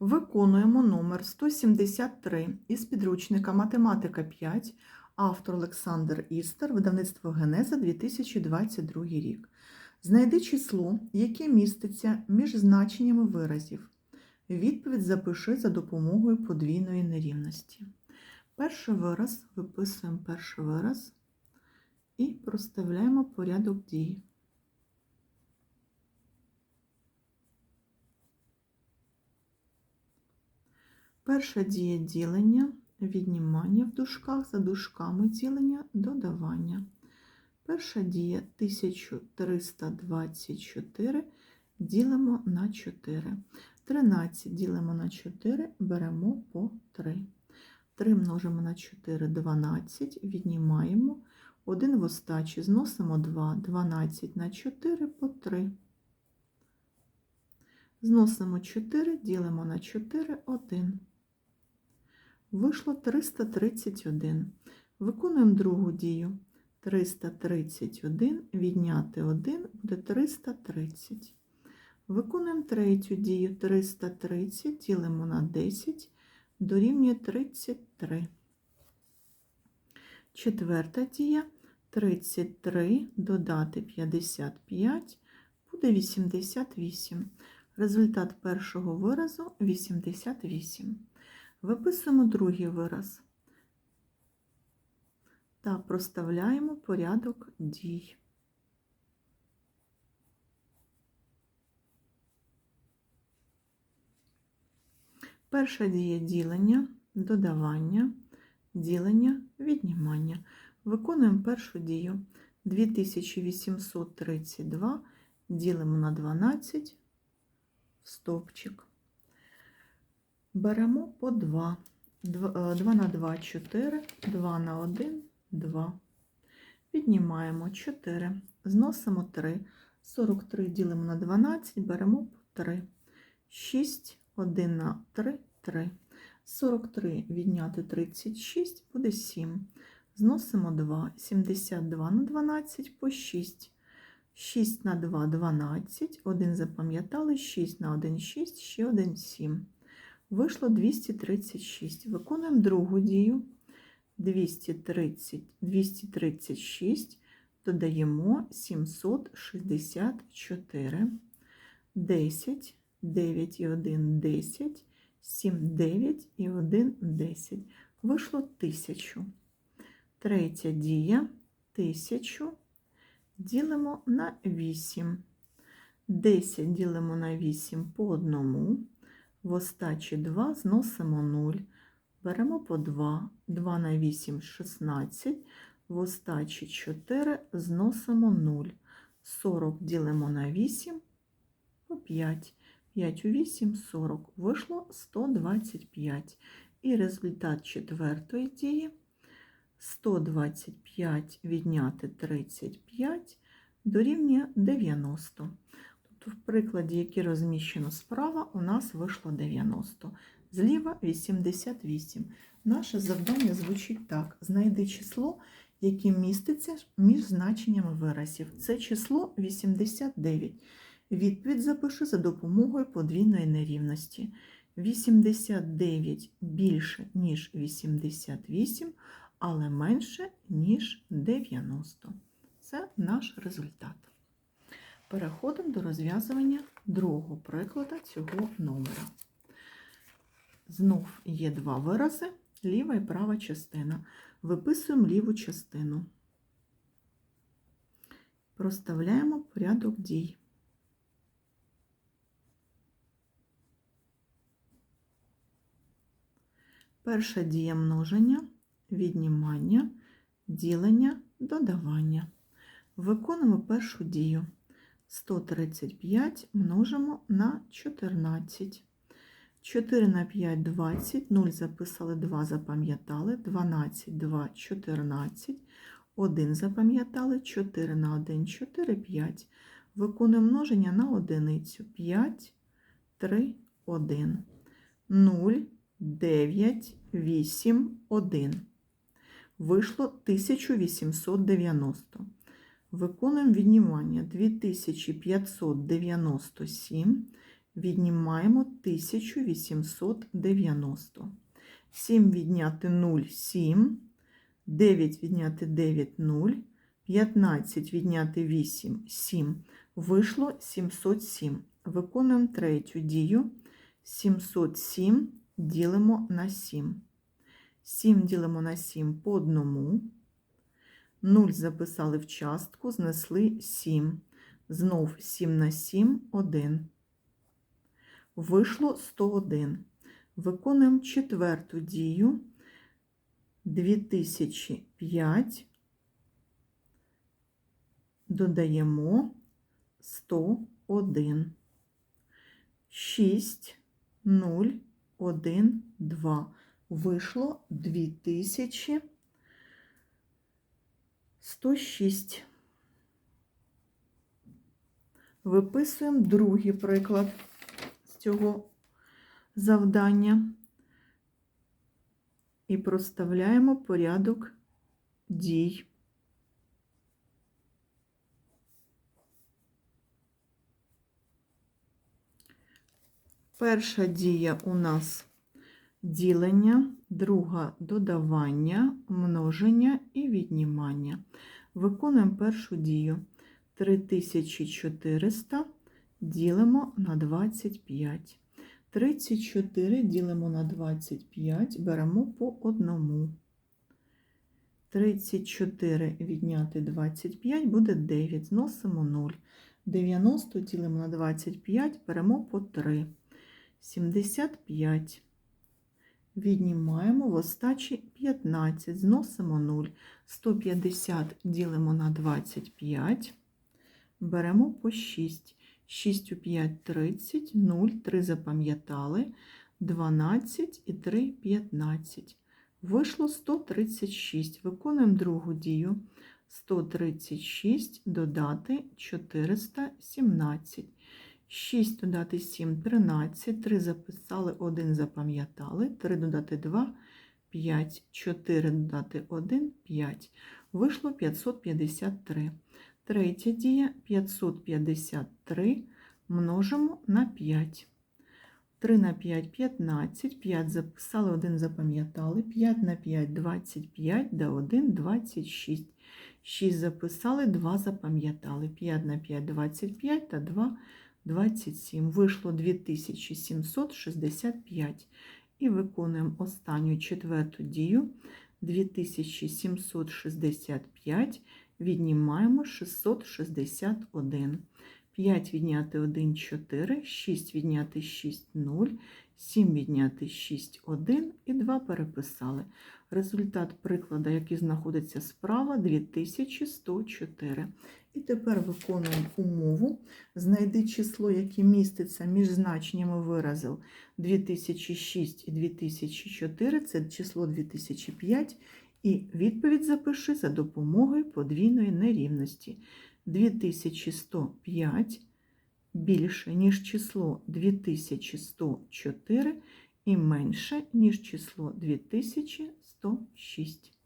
Виконуємо номер 173 із підручника Математика 5, автор Олександр Істер, видавництво Генеза 2022 рік. Знайди число, яке міститься між значеннями виразів. Відповідь запиши за допомогою подвійної нерівності. Перший вираз виписуємо перший вираз і проставляємо порядок дій. Перша дія ділення, віднімання в дужках, за дужками ділення, додавання. Перша дія 1324 ділимо на 4. 13 ділимо на 4, беремо по 3. 3 множимо на 4 12, віднімаємо 1 в остачі, зносимо 2, 12 на 4 по 3. Зносимо 4, ділимо на 4, 1. Вийшло 331. Виконуємо другу дію. 331 відняти 1 буде 330. Виконуємо третю дію. 330 ділимо на 10, дорівнює 33. Четверта дія. 33 додати 55 буде 88. Результат першого виразу 88. Виписуємо другий вираз та проставляємо порядок дій. Перша дія ділення, додавання, ділення, віднімання. Виконуємо першу дію. 2832 ділимо на 12 стовпчик. Беремо по 2. 2 на 2 4, 2 на 1 2. Віднімаємо 4, зносимо 3. 43 ділимо на 12, беремо по 3. 6, 1 на 3, 3. 43 відняти 36 буде 7. Зносимо 2, 72 на 12 по 6. 6 на 2 12, 1 запам'ятали, 6 на 1 6, ще 1 7. Вийшло 236. Виконуємо другу дію. 230, 236 додаємо 764, 10, 9 і 1 10, 7, 9 і 1 10. Вийшло 1000. Третя дія 1000 ділимо на 8. 10 ділимо на 8 по одному. В остачі 2 зносимо 0. Беремо по 2, 2 на 8 16, в остачі 4 зносимо 0. 40 ділимо на 8 по 5. 5 у 8 40. Вийшло 125. І результат четвертої дії 125 відняти 35 дорівнює 90. В прикладі, який розміщено справа, у нас вийшло 90. Зліва 88. Наше завдання звучить так: знайди число, яке міститься між значеннями виразів. Це число 89. Відповідь запиши за допомогою подвійної нерівності. 89 більше, ніж 88, але менше, ніж 90. Це наш результат. Переходимо до розв'язування другого прикладу цього номера. Знов є два вирази, ліва і права частина. Виписуємо ліву частину. Проставляємо порядок дій. Перша дія множення, віднімання, ділення, додавання. Виконуємо першу дію. 135 множимо на 14. 4 на 5 20, 0 записали, 2 запам'ятали, 12, 2, 14, 1 запам'ятали, 4 на 1, 4, 5. Виконуємо множення на одиницю. 5, 3, 1. 0, 9, 8, 1. Вийшло 1890. Виконуємо віднімання 2597 Віднімаємо 1890. 7 відняти 0 – 7. 9 відняти 9 – 0. 15 відняти 8 – 7. Вийшло 707. Виконуємо третю дію. 707 ділимо на 7. 7 ділимо на 7 по одному. 0 записали в частку, знесли 7. Знов 7 на 7 – 1. Вийшло 101. Виконуємо четверту дію. 2005. Додаємо 101. 6, 0, 1, 2. Вийшло 2106. Виписуємо другий приклад з цього завдання і проставляємо порядок дій. Перша дія у нас ділення, друга додавання, множення і віднімання. Виконуємо першу дію. 3400 ділимо на 25. 34 ділимо на 25, беремо по одному. 34 відняти 25 буде 9, зносимо 0. 90 ділимо на 25, беремо по 3. 75. Віднімаємо в остачі 15, зносимо 0. 150 ділимо на 25, беремо по 6. 6 у 5 – 30, 0, 3 запам'ятали, 12 і 3 – 15. Вийшло 136. Виконуємо другу дію. 136 додати 417. 6 додати 7 – 13, 3 записали, 1 запам'ятали, 3 додати 2 – 5, 4 додати 1 – 5. Вийшло 553. Третя дія 553 множимо на 5. 3 на 5 – 15, 5 записали, 1 запам'ятали, 5 на 5 – 25, да 1 – 26. 6 записали, 2 запам'ятали, 5 на 5 – 25 та 2 – 27. Вийшло 2765. І виконуємо останню четверту дію. 2765 віднімаємо 661. 5 відняти 1 – 4, 6 відняти 6 – 0, 7 відняти 6 – 1 і 2 переписали. Результат прикладу, який знаходиться справа, 2104. І тепер виконуємо умову. Знайди число, яке міститься між значеннями виразів 2006 і 2004, це число 2005. І відповідь запиши за допомогою подвійної нерівності. 2105 більше, ніж число 2104 і менше, ніж число 2106.